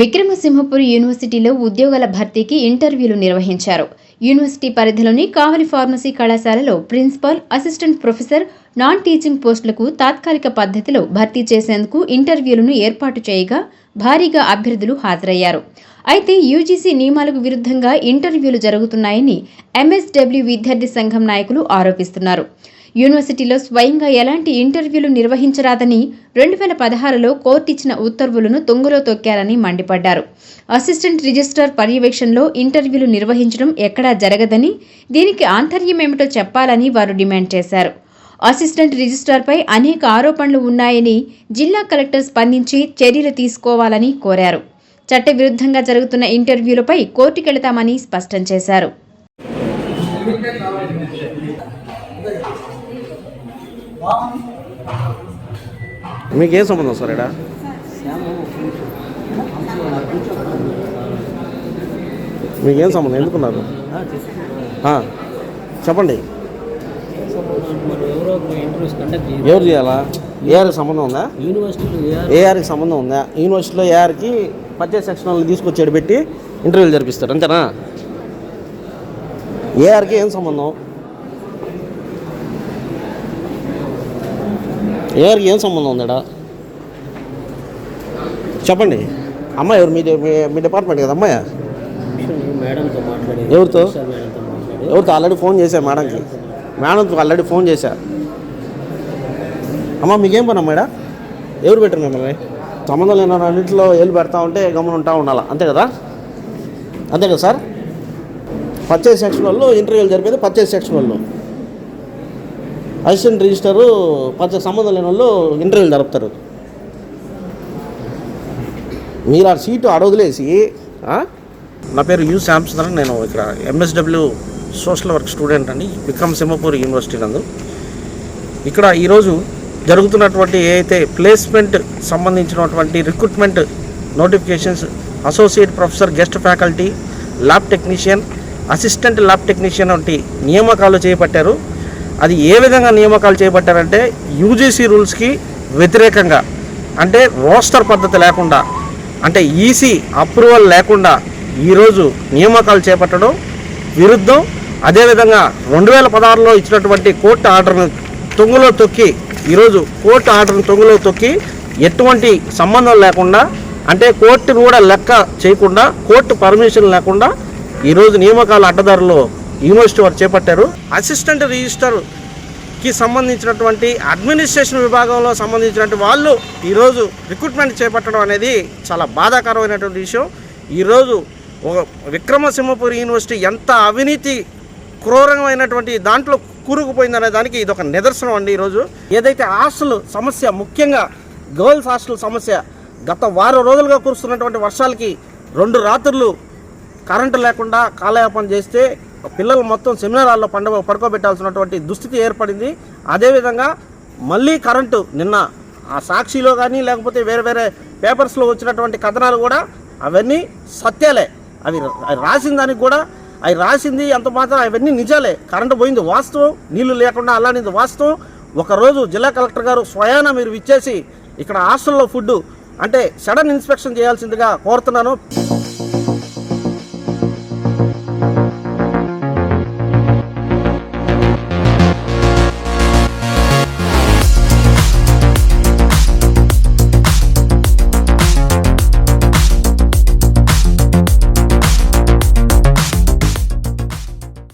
విక్రమసింహపురి యూనివర్సిటీలో ఉద్యోగాల భర్తీకి ఇంటర్వ్యూలు నిర్వహించారు. యూనివర్సిటీ పరిధిలోని కావలి ఫార్మసీ కళాశాలలో principal assistant professor non teaching పోస్టులకు తాత్కాలిక పద్ధతిలో భర్తీ చేసేందుకు ఇంటర్వ్యూలను ఏర్పాటు చేయగా భారీగా అభ్యర్థులు హాజరయ్యారు. అయితే యూజీసీ నియమాలకు విరుద్ధంగా ఇంటర్వ్యూలు జరుగుతున్నాయని ఎంఎస్డబ్ల్యూ విద్యార్థి సంఘం నాయకులు ఆరోపిస్తున్నారు. యూనివర్సిటీలో స్వయంగా ఎలాంటి ఇంటర్వ్యూలు నిర్వహించరాదని రెండు వేల పదహారులో కోర్టు ఇచ్చిన ఉత్తర్వులను తొంగలో తొక్కారని మండిపడ్డారు. అసిస్టెంట్ రిజిస్టర్ పర్యవేక్షణలో ఇంటర్వ్యూలు నిర్వహించడం ఎక్కడా జరగదని దీనికి ఆంతర్యమేమిటో చెప్పాలని వారు డిమాండ్ చేశారు. అసిస్టెంట్ రిజిస్ట్రార్పై అనేక ఆరోపణలు ఉన్నాయని జిల్లా కలెక్టర్ స్పందించి చర్యలు తీసుకోవాలని కోరారు. చట్టవిరుద్ధంగా జరుగుతున్న ఇంటర్వ్యూలపై కోర్టుకెళతామని స్పష్టం చేశారు. మీకు ఏం సంబంధం సార్ ఇక్కడ? మీకేం సంబంధం? ఎందుకున్నారు? చెప్పండి. ఎవరు చేయాలా? ఏఆర్కి సంబంధం ఉందా? యూనివర్సిటీ ఏఆర్కి సంబంధం ఉందా? యూనివర్సిటీలో ఏఆర్కి పర్చేస్ సెక్షన్ వాళ్ళని తీసుకొచ్చాడు పెట్టి ఇంటర్వ్యూలు జరిపిస్తారు అంతేనా? ఏఆర్కి ఏం సంబంధం? ఏఆర్కి ఏం సంబంధం ఉందా చెప్పండి. అమ్మాయి ఎవరు? మీ మీ- డిపార్ట్మెంట్ కదా అమ్మాయి? ఎవరితో? ఎవరితో? ఆల్రెడీ ఫోన్ చేశా మేడంకి. మేడంతో ఆల్రెడీ ఫోన్ చేశా. అమ్మ మీకేం పని అమ్మాయిడా ఎవరు పెట్టారు మిమ్మల్ని? సంబంధం లేని అన్నింటిలో ఏళ్ళు పెడతా ఉంటే గమనం ఉంటా ఉండాలా? అంతే కదా? అంతే కదా సార్? పర్చేస్ సెక్షన్ వాళ్ళు ఇంటర్వ్యూలు జరిపేది పర్చేస్ సెక్షన్ వాళ్ళు అసిస్టెంట్ రిజిస్టరు పచ్చ సంబంధం లేని వాళ్ళు ఇంటర్వ్యూలు జరుపుతారు. మీరు ఆ సీటు అడవదిలేసి నా పేరు యు శాంసన్ నేను ఇక్కడ ఎంఎస్డబ్ల్యూ సోషల్ వర్క్ స్టూడెంట్ అండి. విక్రమ్ సింహపూర్ యూనివర్సిటీ నందు. ఇక్కడ ఈరోజు జరుగుతున్నటువంటి ఏదైతే ప్లేస్మెంట్ సంబంధించినటువంటి recruitment notifications associate professor guest faculty lab technician assistant lab technician వంటి నియామకాలు చేపట్టారు. అది ఏ విధంగా నియామకాలు చేపట్టారంటే యూజీసీ రూల్స్కి వ్యతిరేకంగా అంటే రోస్టర్ పద్ధతి లేకుండా అంటే ఈసీ అప్రూవల్ లేకుండా ఈరోజు నియామకాలు చేపట్టడం విరుద్ధం. అదేవిధంగా రెండు వేల పదహారులో ఇచ్చినటువంటి కోర్టు ఆర్డర్ను తొంగులో తొక్కి ఈరోజు కోర్టు ఆర్డర్ను తొంగులో తొక్కి ఎటువంటి సంబంధం లేకుండా అంటే కోర్టును కూడా లెక్క చేయకుండా కోర్టు పర్మిషన్ లేకుండా ఈరోజు నియామకాల అడ్డదారులు యూనివర్సిటీ వారు చేపట్టారు. అసిస్టెంట్ రిజిస్టర్కి సంబంధించినటువంటి అడ్మినిస్ట్రేషన్ విభాగంలో సంబంధించినటువంటి వాళ్ళు ఈరోజు రిక్రూట్మెంట్ చేపట్టడం అనేది చాలా బాధాకరమైనటువంటి విషయం. ఈరోజు ఒక విక్రమసింహపురి యూనివర్సిటీ ఎంత అవినీతి క్రూరమైనటువంటి దాంట్లో కూరుకుపోయిందనే దానికి ఇది ఒక నిదర్శనం అండి ఈరోజు. ఏదైతే హాస్టల్ సమస్య ముఖ్యంగా గర్ల్స్ హాస్టల్ సమస్య గత వారం రోజులుగా కురుస్తున్నటువంటి వర్షాలకి రెండు రాత్రులు కరెంటు లేకుండా కాలయాపన చేస్తే పిల్లలు మొత్తం సెమినార్ హాల్లో పండుగ పడుకోబెట్టాల్సినటువంటి దుస్థితి ఏర్పడింది. అదేవిధంగా మళ్ళీ కరెంటు నిన్న ఆ సాక్షిలో కానీ లేకపోతే వేరే వేరే పేపర్స్లో వచ్చినటువంటి కథనాలు కూడా అవన్నీ సత్యాలే. అవి అవి రాసిన దానికి కూడా అవి రాసింది అంత మాత్రం అవన్నీ నిజాలే. కరెంటు పోయింది వాస్తవం నీళ్ళు లేకుండా అలాంటిది వాస్తవం. ఒకరోజు జిల్లా కలెక్టర్ గారు స్వయాన మీరు ఇచ్చేసి ఇక్కడ హాస్టల్లో ఫుడ్ అంటే సడన్ ఇన్స్పెక్షన్ చేయాల్సిందిగా కోరుతున్నాను.